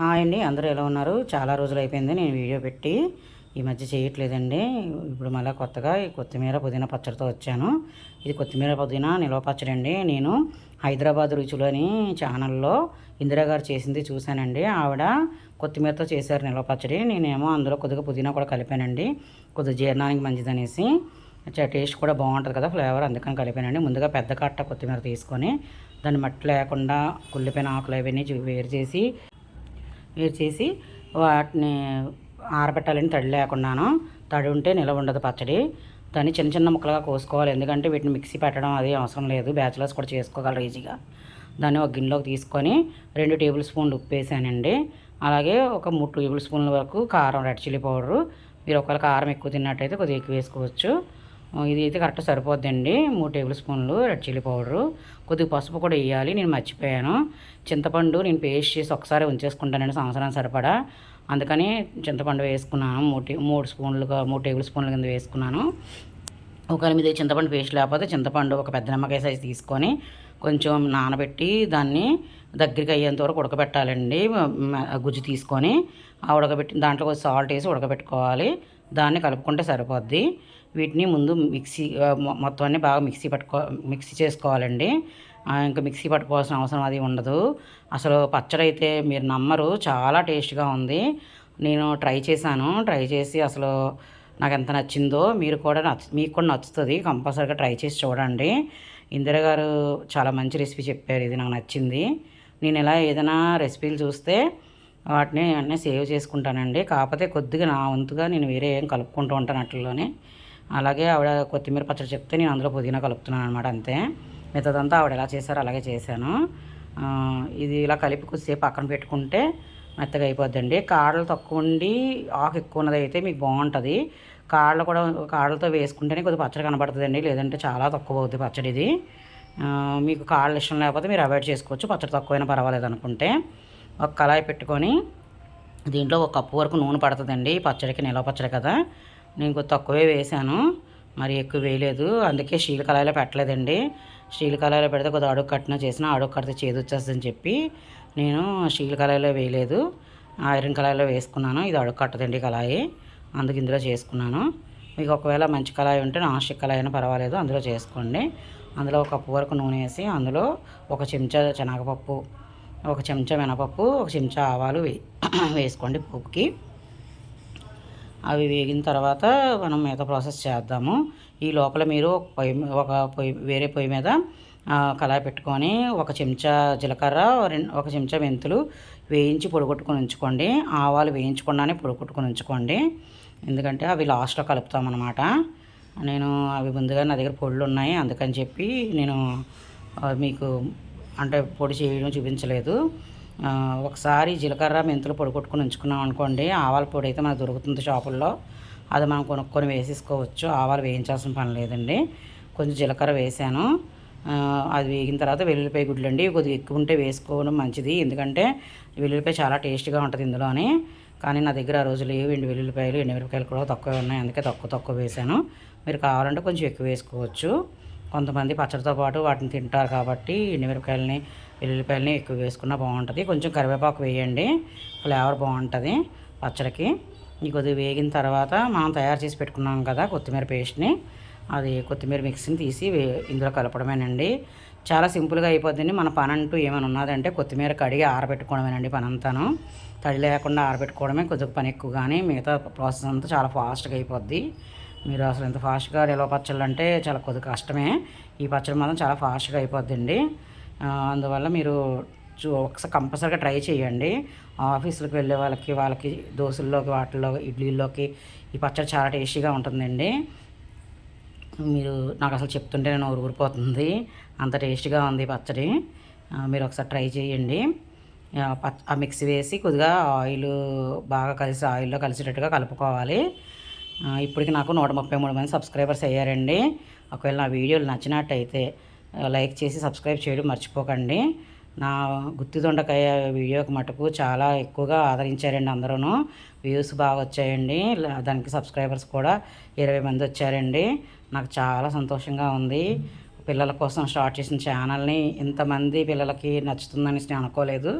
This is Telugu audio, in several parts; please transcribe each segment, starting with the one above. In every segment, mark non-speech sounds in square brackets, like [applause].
హాయ్ అండి అందరూ ఎలా ఉన్నారు? చాలా రోజులు అయిపోయింది నేను వీడియో పెట్టి. ఈ మధ్య చేయట్లేదండి. ఇప్పుడు మళ్ళీ కొత్తగా ఈ కొత్తిమీర పుదీనా పచ్చడితో వచ్చాను. ఇది కొత్తిమీర పుదీనా నిల్వ పచ్చడి అండి. నేను హైదరాబాద్ రుచులు అని ఛానల్లో ఇందిరా గారు చేసింది చూశానండి. ఆవిడ కొత్తిమీరతో చేశారు నిల్వ పచ్చడి. నేనేమో అందులో కొద్దిగా పుదీనా కూడా కలిపానండి. కొద్దిగా జీర్ణానికి మంచిదనేసి. చ- టేస్ట్ కూడా బాగుంటుంది కదా ఫ్లేవర్ అందుకని కలిపానండి. ముందుగా పెద్ద కట్ట కొత్తిమీర తీసుకొని దాన్ని మట్టి లేకుండా కుళ్ళిపోయిన ఆకులు అవన్నీ వేరు చేసి మీరు చేసి వాటిని ఆరబెట్టాలని తడి లేకుండాను. తడి ఉంటే నిలవ ఉండదు పచ్చడి. దాన్ని చిన్న చిన్న ముక్కలుగా కోసుకోవాలి. ఎందుకంటే వీటిని మిక్సీ పెట్టడం అది అవసరం లేదు. బ్యాచిలర్స్ కూడా చేసుకోగలరు ఈజీగా. దాన్ని ఒక గిన్నెలోకి తీసుకొని రెండు టేబుల్ స్పూన్లు ఉప్పు వేసానండి. అలాగే ఒక మూడు టేబుల్ స్పూన్ల వరకు కారం రెడ్ చిల్లీ పౌడరు. మీరు ఒకవేళ కారం ఎక్కువ తిన్నట్టయితే కొద్దిగా ఎక్కువ వేసుకోవచ్చు. ఇది అయితే కరెక్ట్ సరిపోద్దండి. మూడు టేబుల్ స్పూన్లు రెడ్ చిల్లీ పౌడరు. కొద్దిగా పసుపు కూడా వేయాలి. నేను మర్చిపోయాను. చింతపండు నేను పేస్ట్ చేసి ఒకసారి ఉంచేసుకుంటానండి సంవత్సరానికి సరిపడా. అందుకని చింతపండు వేసుకున్నాను. మూడు మూడు స్పూన్లుగా మూడు టేబుల్ స్పూన్ల కింద వేసుకున్నాను. ఒకవేళ మీద చింతపండు పేస్ట్ లేకపోతే చింతపండు ఒక పెద్ద నిమ్మకాయ సైజు తీసుకొని కొంచెం నానబెట్టి దాన్ని దగ్గరికి అయ్యేంత వరకు ఉడకబెట్టాలండి. గుజ్జు తీసుకొని ఆ ఉడకబెట్టి దాంట్లో కొంచెం సాల్ట్ వేసి ఉడకబెట్టుకోవాలి. దాన్ని కలుపుకుంటే సరిపోద్ది. వీటిని ముందు మిక్సీ మొత్తం అన్నీ బాగా మిక్సీ పట్టుకో మిక్సీ చేసుకోవాలండి. ఇంకా మిక్సీ పట్టుకోవాల్సిన అవసరం అది ఉండదు. అసలు పచ్చడి అయితే మీరు నమ్మరు. చాలా టేస్ట్గా ఉంది. నేను ట్రై చేశాను. ట్రై చేసి అసలు నాకు ఎంత నచ్చిందో మీరు కూడా నచ్చ మీకు కూడా నచ్చుతుంది. కంపల్సరీగా ట్రై చేసి చూడండి. ఇందిర గారు చాలా మంచి రెసిపీ చెప్పారు. ఇది నాకు నచ్చింది. నేను ఇలా ఏదైనా రెసిపీలు చూస్తే వాటిని అన్నీ సేవ్ చేసుకుంటానండి. కాకపోతే కొద్దిగా నా వంతుగా నేను వేరే ఏం కలుపుకుంటూ ఉంటాను అట్లలోనే. అలాగే ఆవిడ కొత్తిమీర పచ్చడి చెప్తే నేను అందులో పుదీనా కలుపుతున్నాను అనమాట అంతే. మిగతాదంతా ఆవిడ ఎలా చేశారో అలాగే చేశాను. ఇది ఇలా కలిపి కొద్దిసేపు పక్కన పెట్టుకుంటే మెత్తగా అయిపోద్దండి. కాడలు తక్కువ ఉండి ఆకు ఎక్కువ ఉన్నది అయితే మీకు బాగుంటుంది. కాడలు కూడా కాడలతో వేసుకుంటేనే కొద్దిగా పచ్చడి కనబడుతుందండి. లేదంటే చాలా తక్కువ అవుతుంది పచ్చడి ఇది మీకు కాళ్ళు ఇష్టం లేకపోతే మీరు అవాయిడ్ చేసుకోవచ్చు. పచ్చడి తక్కువైనా పర్వాలేదు అనుకుంటే. ఒక కళాయి పెట్టుకొని దీంట్లో ఒక కప్పు వరకు నూనె పడుతుందండి. పచ్చడికి నిలవ పచ్చడి కదా. నేను తక్కువే వేసాను. మరి ఎక్కువ వేయలేదు. అందుకే స్టీల్ కళాయిలో పెట్టలేదండి. స్టీల్ కళాయిలో పెడితే కొద్దిగా అడుగు కట్టిన చేసినా అడుగు కడితే చేదు వచ్చేస్తుందని చెప్పి నేను స్టీల్ కళాయిలో వేయలేదు. ఐరన్ కళాయిలో వేసుకున్నాను. ఇది అడుగు కట్టదండి కళాయి. అందుకు ఇందులో చేసుకున్నాను. మీకు ఒకవేళ మంచి కళాయి ఉంటే నాన్ స్టిక్ కళాయి అయినా పర్వాలేదు. అందులో చేసుకోండి. అందులో ఒక కప్పు వరకు నూనె వేసి అందులో ఒక చెంచా శనగపప్పు ఒక చెంచా మినపప్పు ఒక చెంచా ఆవాలు వే [clears throat] వేసుకోండి పోపుకి. అవి వేగిన తర్వాత మనం మిగతా ప్రాసెస్ చేద్దాము. ఈ లోపల మీరు ఒక పొయ్యి ఒక పొయ్యి వేరే పొయ్యి మీద కళాయి పెట్టుకొని ఒక చెంచా జీలకర్ర రెండు ఒక చెంచా మెంతులు వేయించి పొడిగొట్టుకొని ఉంచుకోండి. ఆవాలు వేయించకుండానే పొడిగొట్టుకొని ఉంచుకోండి. ఎందుకంటే అవి లాస్ట్లో కలుపుతామన్నమాట. నేను అవి ముందుగా నా దగ్గర పొడులు ఉన్నాయి. అందుకని చెప్పి నేను మీకు అంటే పొడి చేయడం చూపించలేదు. ఒకసారి జీలకర్ర మెంతులు పొడి కొట్టుకొని ఉంచుకున్నాం అనుకోండి ఆవాల పొడి అయితే మనకు దొరుకుతుంది షాపుల్లో. అది మనం కొనుక్కొని వేసేసుకోవచ్చు. ఆవాలు వేయించాల్సిన పని లేదండి. కొంచెం జీలకర్ర వేసాను. అది వేగిన తర్వాత వెల్లుల్లిపాయ గుడ్లు అండి కొద్దిగా ఎక్కువ ఉంటే వేసుకోవడం మంచిది. ఎందుకంటే వెల్లుల్లిపాయ చాలా టేస్ట్గా ఉంటుంది ఇందులోని. కానీ నా దగ్గర ఆ రోజు లేవు. ఎండు వెల్లుల్లిపాయలు ఎండు మిరపకాయలు కూడా తక్కువ ఉన్నాయి. అందుకే తక్కువ తక్కువ వేసాను. మీరు కావాలంటే కొంచెం ఎక్కువ వేసుకోవచ్చు. కొంతమంది పచ్చడితో పాటు వాటిని తింటారు కాబట్టి ఎండుమిరపకాయలని వెల్లుల్లిపాయలని ఎక్కువ వేసుకున్నా బాగుంటుంది. కొంచెం కరివేపాకు వేయండి ఫ్లేవర్ బాగుంటుంది పచ్చడికి. ఈ కొద్దిగా వేగిన తర్వాత మనం తయారు చేసి పెట్టుకున్నాం కదా కొత్తిమీర పేస్ట్ని. అది కొత్తిమీర మిక్సీని తీసి వే ఇందులో కలపడమేనండి. చాలా సింపుల్గా అయిపోతుందండి మన పని అంటూ ఏమైనా ఉన్నదంటే కొత్తిమీర కడిగి ఆరబెట్టుకోవడమేనండి పని అంతాను తడి లేకుండా ఆరబెట్టుకోవడమే కొద్దిగా పని ఎక్కువ కానీ మిగతా ప్రాసెస్ అంతా చాలా ఫాస్ట్గా అయిపోద్ది. మీరు అసలు ఎంత ఫాస్ట్గా నిల్వ పచ్చళ్ళు అంటే చాలా కొద్దిగా కష్టమే. ఈ పచ్చడి మాత్రం చాలా ఫాస్ట్గా అయిపోద్దండి. అందువల్ల మీరు చూ ఒకసారి కంపల్సరీగా ట్రై చేయండి. ఆఫీసులకు వెళ్ళే వాళ్ళకి వాళ్ళకి దోశల్లోకి వాటిల్లో ఇడ్లీల్లోకి ఈ పచ్చడి చాలా టేస్టీగా ఉంటుందండి. మీరు నాకు అసలు చెప్తుంటే నేను ఊరిపోతుంది అంత టేస్టీగా ఉంది ఈ పచ్చడి. మీరు ఒకసారి ట్రై చేయండి. ఆ, పచ్చ ఆ మిక్సీ వేసి కొద్దిగా ఆయిల్ బాగా కలిసి ఆయిల్లో కలిసేటట్టుగా కలుపుకోవాలి. ఇప్పటికి నాకు నూట ముప్పై మూడు మంది సబ్స్క్రైబర్స్ అయ్యారండి. ఒకవేళ నా వీడియోలు నచ్చినట్టయితే లైక్ చేసి సబ్స్క్రైబ్ చేయడం మర్చిపోకండి. నా గుత్తి దొండకాయ వీడియోకి మటుకు చాలా ఎక్కువగా ఆదరించారండి అందరూ వ్యూస్ బాగా వచ్చాయండి. దానికి సబ్స్క్రైబర్స్ కూడా ఇరవై మంది వచ్చారండి. నాకు చాలా సంతోషంగా ఉంది. పిల్లల కోసం స్టార్ట్ చేసిన ఛానల్ని ఇంతమంది పిల్లలకి నచ్చుతుందని నేను అనుకోలేదు.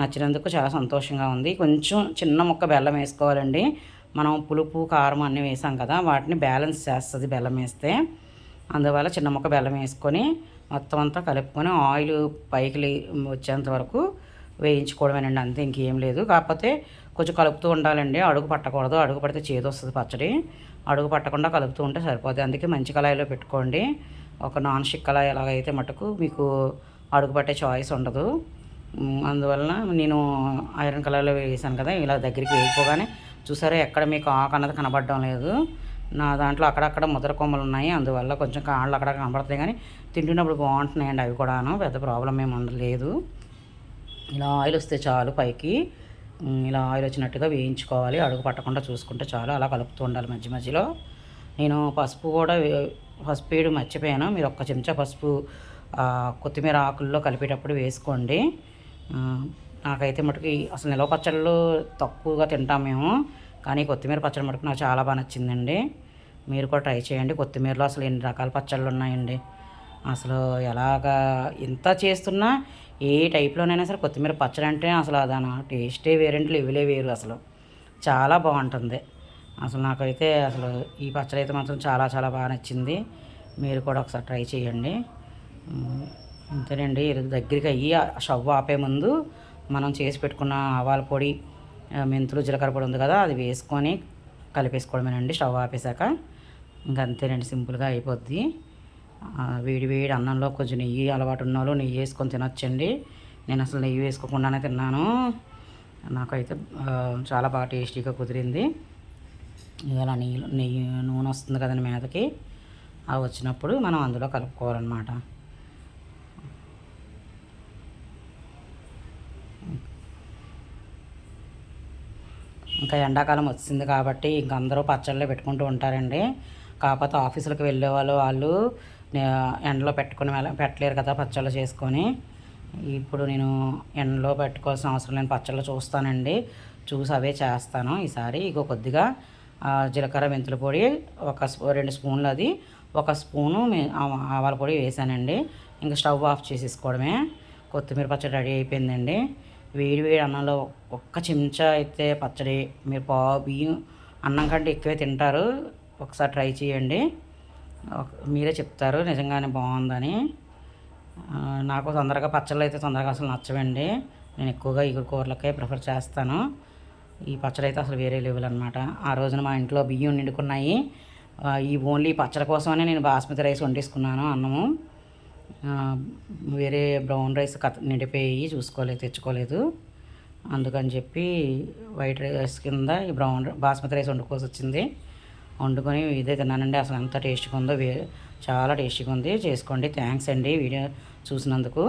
నచ్చినందుకు చాలా సంతోషంగా ఉంది. కొంచెం చిన్న ముక్క బెల్లం వేసుకోవాలండి. మనం పులుపు కారం అన్నీ వేసాం కదా వాటిని బ్యాలెన్స్ చేస్తుంది బెల్లం వేస్తే. అందువల్ల చిన్న ముక్క బెల్లం వేసుకొని మొత్తం అంతా కలుపుకొని ఆయిల్ పైకి వచ్చేంత వరకు వేయించుకోవడమేనండి అంతే ఇంకేం లేదు. కాకపోతే కొంచెం కలుపుతూ ఉండాలండి. అడుగు పట్టకూడదు. అడుగు పడితే చేదు వస్తుంది పచ్చడి. అడుగు పట్టకుండా కలుపుతూ ఉంటే సరిపోతుంది అందుకే మంచి కళాయిలో పెట్టుకోండి. ఒక నాన్ స్టిక్ కళాయి ఎలాగైతే మటుకు మీకు అడుగు పట్టే చాయిస్ ఉండదు. అందువలన నేను ఐరన్ కళాయిలో వేసాను కదా ఇలా దగ్గరికి వెళ్ళిపోగానే చూసారా ఎక్కడ మీకు ఆకు అన్నది కనబడడం లేదు. నా దాంట్లో అక్కడక్కడ ముద్ర కొమ్మలు ఉన్నాయి. అందువల్ల కొంచెం కాళ్ళు అక్కడ కనబడతాయి కానీ తింటున్నప్పుడు బాగుంటున్నాయండి అవి కూడాను. పెద్ద ప్రాబ్లం ఏమి ఉండలేదు ఇలా ఆయిల్ వస్తే చాలు పైకి. ఇలా ఆయిల్ వచ్చినట్టుగా వేయించుకోవాలి. అడుగు పట్టకుండా చూసుకుంటే చాలు. అలా కలుపుతూ ఉండాలి మధ్య మధ్యలో. నేను పసుపు కూడా పసుపు వేయడం మర్చిపోయాను. మీరు ఒక్క చెంచా పసుపు కొత్తిమీర ఆకుల్లో కలిపేటప్పుడు వేసుకోండి. నాకైతే మటుకు ఈ- అసలు నిలవ పచ్చళ్ళు తక్కువగా తింటాం మేము. కానీ కొత్తిమీర పచ్చడి మటుకు నాకు చాలా బాగా నచ్చిందండి. మీరు కూడా ట్రై చేయండి. కొత్తిమీరలో అసలు ఎన్ని రకాల పచ్చళ్ళు ఉన్నాయండి. అసలు ఎలాగా ఎంత చేస్తున్నా ఏ టైప్లోనైనా సరే కొత్తిమీర పచ్చడి అంటే అసలు దాని టేస్టే వేరంటే లెవెలే వేరు అసలు. చాలా బాగుంటుంది. అసలు నాకైతే అసలు ఈ పచ్చడి అయితే మాత్రం చాలా చాలా బాగా నచ్చింది. మీరు కూడా ఒకసారి ట్రై చేయండి. అంతేనండి దగ్గరికి అయ్యి ఆ ఆపే ముందు మనం చేసి పెట్టుకున్న ఆవాల పొడి మెంతులు జీలకర్ర పొడి ఉంది కదా అది వేసుకొని కలిపేసుకోవడమేనండి. స్టవ్ ఆపేశాక ఇంకా అంతేనండి సింపుల్గా అయిపోద్ది. వేడి వేడి అన్నంలో కొంచెం నెయ్యి అలవాటు ఉన్న వాళ్ళు నెయ్యి వేసుకొని తినొచ్చండి. నేను అసలు నెయ్యి వేసుకోకుండానే తిన్నాను. నాకైతే చాలా బాగా టేస్టీగా కుదిరింది. ఇలా నెయ్యి నెయ్యి నూనె వస్తుంది కదండి మీదకి. అవి వచ్చినప్పుడు మనం అందులో కలుపుకోవాలన్నమాట. ఇంకా ఎండాకాలం వచ్చింది కాబట్టి ఇంక అందరూ పచ్చళ్ళే పెట్టుకుంటూ ఉంటారండి. కాకపోతే ఆఫీసులకు వెళ్ళే వాళ్ళు వాళ్ళు ఎండలో పెట్టుకుని పెట్టలేరు కదా పచ్చళ్ళు చేసుకొని. ఇప్పుడు నేను ఎండలో పెట్టుకోవాల్సిన అవసరం లేని పచ్చళ్ళు చూస్తానండి. చూసి అవే చేస్తాను ఈసారి. ఇగో కొద్దిగా జీలకర్ర మెంతుల పొడి ఒక రెండు స్పూన్లు అది ఒక స్పూను ఆవాల పొడి వేసానండి. ఇంకా స్టవ్ ఆఫ్ చేసేసుకోవడమే. కొత్తిమీర పచ్చడి రెడీ అయిపోయిందండి. వేడి వేడి అన్నంలో ఒక్క చెంచా అయితే పచ్చడి. మీరు పావు బియ్యం అన్నం కంటే ఎక్కువే తింటారు. ఒకసారి ట్రై చేయండి. మీరే చెప్తారు నిజంగానే బాగుందని. నాకు తొందరగా పచ్చళ్ళు అయితే తొందరగా అసలు నచ్చవండి. నేను ఎక్కువగా ఇగురు కూరలకే ప్రిఫర్ చేస్తాను. ఈ పచ్చడి అయితే అసలు వేరే లెవెల్ అనమాట ఆ రోజున మా ఇంట్లో బియ్యం నిండుకున్నాయి. ఈ ఓన్లీ పచ్చడి కోసమనే నేను బాస్మతి రైస్ వండేసుకున్నాను అన్నము. వేరే బ్రౌన్ రైస్ కథ నిండిపోయి చూసుకోలేదు తెచ్చుకోలేదు. అందుకని చెప్పి వైట్ రైస్ కింద ఈ బ్రౌన్ బాస్మతి రైస్ వండుకోవాల్సి వచ్చింది. వండుకొని ఇదే తిన్నానండి. అసలు ఎంత టేస్ట్గా ఉందో వే చాలా టేస్టీగా ఉంది. చేసుకోండి. థ్యాంక్స్ అండి వీడియో చూసినందుకు.